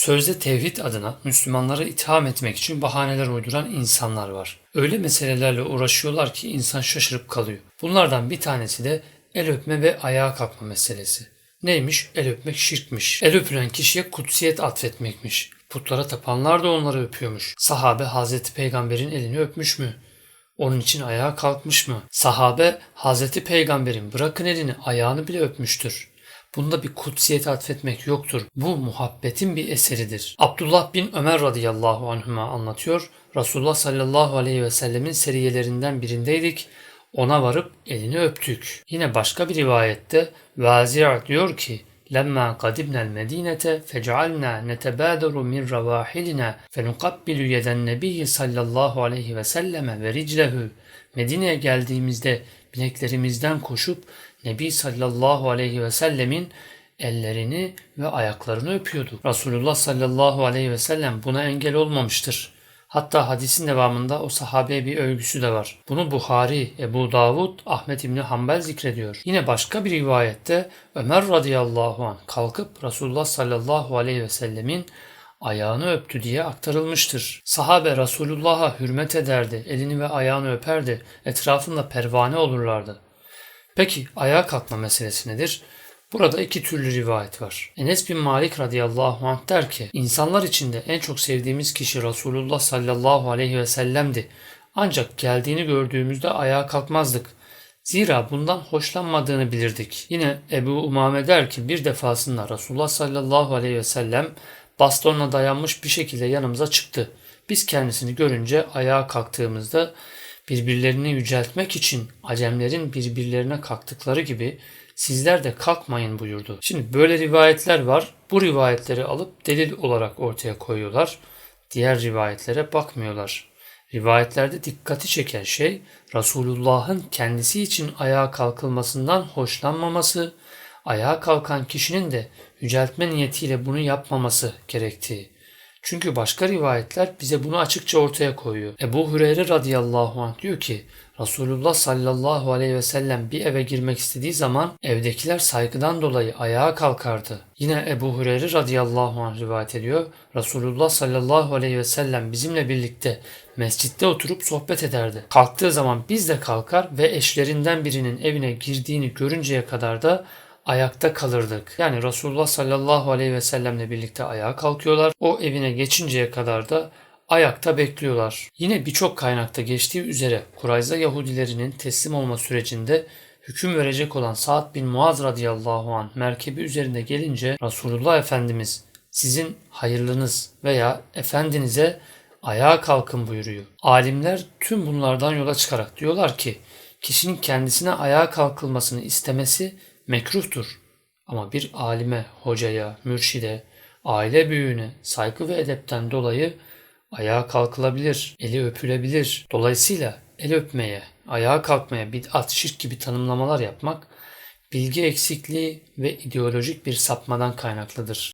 Sözde tevhid adına Müslümanları itham etmek için bahaneler uyduran insanlar var. Öyle meselelerle uğraşıyorlar ki insan şaşırıp kalıyor. Bunlardan bir tanesi de el öpme ve ayağa kalkma meselesi. Neymiş? El öpmek şirkmiş. El öpülen kişiye kutsiyet atfetmekmiş. Putlara tapanlar da onları öpüyormuş. Sahabe Hazreti Peygamber'in elini öpmüş mü? Onun için ayağa kalkmış mı? Sahabe Hazreti Peygamber'in bırakın elini ayağını bile öpmüştür. Bunda bir kutsiyet atfetmek yoktur. Bu muhabbetin bir eseridir. Abdullah bin Ömer radıyallahu anhuma anlatıyor. Resulullah sallallahu aleyhi ve sellemin seriyelerinden birindeydik. Ona varıp elini öptük. Yine başka bir rivayette Vazi' diyor ki لما قدمنا المدينة فجعلنا نتبادر من رواحلنا فنقبل يد النبي صلى الله عليه وسلم ورجله Medine'ye geldiğimizde bineklerimizden koşup Nebi sallallahu aleyhi ve sellemin ellerini ve ayaklarını öpüyordu. Resulullah sallallahu aleyhi ve sellem buna engel olmamıştır. Hatta hadisin devamında o sahabeye bir övgüsü de var. Bunu Buhari, Ebu Davud, Ahmet İbni Hanbel zikrediyor. Yine başka bir rivayette Ömer radıyallahu anh kalkıp Resulullah sallallahu aleyhi ve sellemin ayağını öptü diye aktarılmıştır. Sahabe Resulullah'a hürmet ederdi, elini ve ayağını öperdi, etrafında pervane olurlardı. Peki ayağa kalkma meselesi nedir? Burada iki türlü rivayet var. Enes bin Malik radıyallahu anh der ki, insanlar içinde en çok sevdiğimiz kişi Resulullah sallallahu aleyhi ve sellem'di. Ancak geldiğini gördüğümüzde ayağa kalkmazdık. Zira bundan hoşlanmadığını bilirdik. Yine Ebu Umame der ki bir defasında Resulullah sallallahu aleyhi ve sellem bastonla dayanmış bir şekilde yanımıza çıktı. Biz kendisini görünce ayağa kalktığımızda birbirlerini yüceltmek için acemlerin birbirlerine kalktıkları gibi sizler de kalkmayın buyurdu. Şimdi böyle rivayetler var. Bu rivayetleri alıp delil olarak ortaya koyuyorlar. Diğer rivayetlere bakmıyorlar. Rivayetlerde dikkati çeken şey Resulullah'ın kendisi için ayağa kalkılmasından hoşlanmaması, ayağa kalkan kişinin de yüceltme niyetiyle bunu yapmaması gerektiği. Çünkü başka rivayetler bize bunu açıkça ortaya koyuyor. Ebu Hureyre radıyallahu anh diyor ki Resulullah sallallahu aleyhi ve sellem bir eve girmek istediği zaman evdekiler saygıdan dolayı ayağa kalkardı. Yine Ebu Hureyre radıyallahu anh rivayet ediyor. Resulullah sallallahu aleyhi ve sellem bizimle birlikte mescitte oturup sohbet ederdi. Kalktığı zaman biz de kalkar ve eşlerinden birinin evine girdiğini görünceye kadar da ayakta kalırdık. Yani Resulullah sallallahu aleyhi ve sellemle birlikte ayağa kalkıyorlar. O evine geçinceye kadar da ayakta bekliyorlar. Yine birçok kaynakta geçtiği üzere Kurayza Yahudilerinin teslim olma sürecinde hüküm verecek olan Sa'd bin Muaz radıyallahu an merkebi üzerinde gelince Resulullah Efendimiz sizin hayırlınız veya efendinize ayağa kalkın buyuruyor. Alimler tüm bunlardan yola çıkarak diyorlar ki kişinin kendisine ayağa kalkılmasını istemesi mekruhtur. Ama bir alime, hocaya, mürşide, aile büyüğüne saygı ve edepten dolayı ayağa kalkılabilir, eli öpülebilir. Dolayısıyla el öpmeye, ayağa kalkmaya bid'at, şirk gibi tanımlamalar yapmak bilgi eksikliği ve ideolojik bir sapmadan kaynaklıdır.